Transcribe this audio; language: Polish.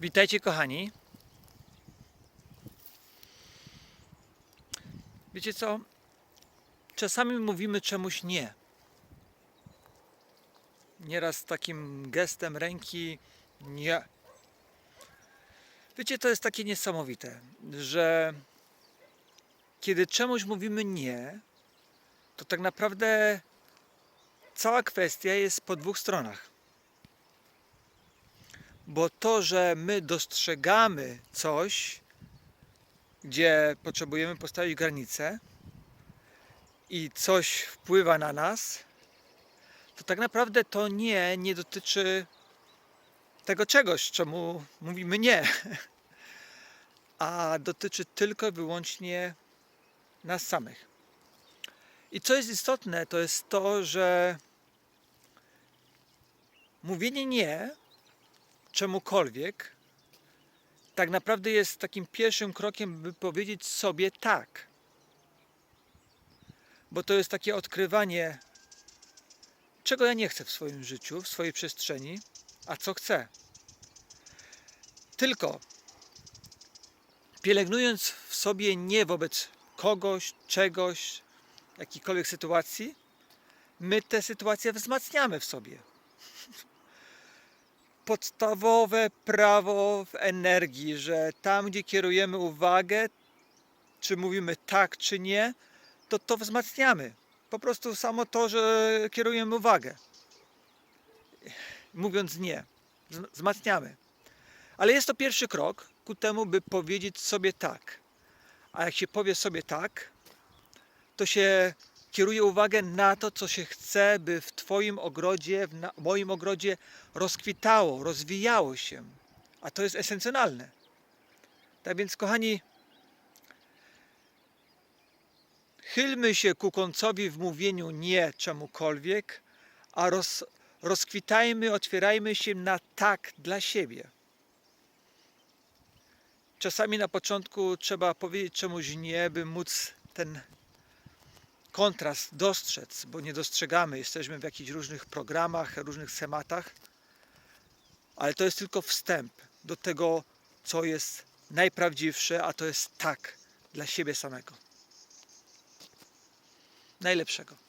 Witajcie kochani. Wiecie co? Czasami mówimy czemuś nie. Nieraz takim gestem ręki nie. Wiecie, to jest takie niesamowite, że kiedy czemuś mówimy nie, to tak naprawdę cała kwestia jest po dwóch stronach. Bo to, że my dostrzegamy coś, gdzie potrzebujemy postawić granicę i coś wpływa na nas, to tak naprawdę to nie nie dotyczy tego czegoś, czemu mówimy nie, a dotyczy tylko i wyłącznie nas samych. I co jest istotne, to jest to, że mówienie nie czemukolwiek, tak naprawdę jest takim pierwszym krokiem, by powiedzieć sobie tak. Bo to jest takie odkrywanie, czego ja nie chcę w swoim życiu, w swojej przestrzeni, a co chcę. Tylko pielęgnując w sobie nie wobec kogoś, czegoś, jakiejkolwiek sytuacji, my tę sytuację wzmacniamy w sobie podstawowe prawo w energii, że tam, gdzie kierujemy uwagę, czy mówimy tak, czy nie, to to wzmacniamy. Po prostu samo to, że kierujemy uwagę. Mówiąc nie, wz- wzmacniamy. Ale jest to pierwszy krok ku temu, by powiedzieć sobie tak. A jak się powie sobie tak, to się kieruje uwagę na to, co się chce, by w Twoim ogrodzie, w moim ogrodzie rozkwitało, rozwijało się. A to jest esencjonalne. Tak więc, kochani, chylmy się ku końcowi w mówieniu nie czemukolwiek, a roz, rozkwitajmy, otwierajmy się na tak dla siebie. Czasami na początku trzeba powiedzieć czemuś nie, by móc ten kontrast dostrzec, bo nie dostrzegamy, jesteśmy w jakichś różnych programach, różnych schematach, ale to jest tylko wstęp do tego, co jest najprawdziwsze, a to jest tak dla siebie samego. Najlepszego.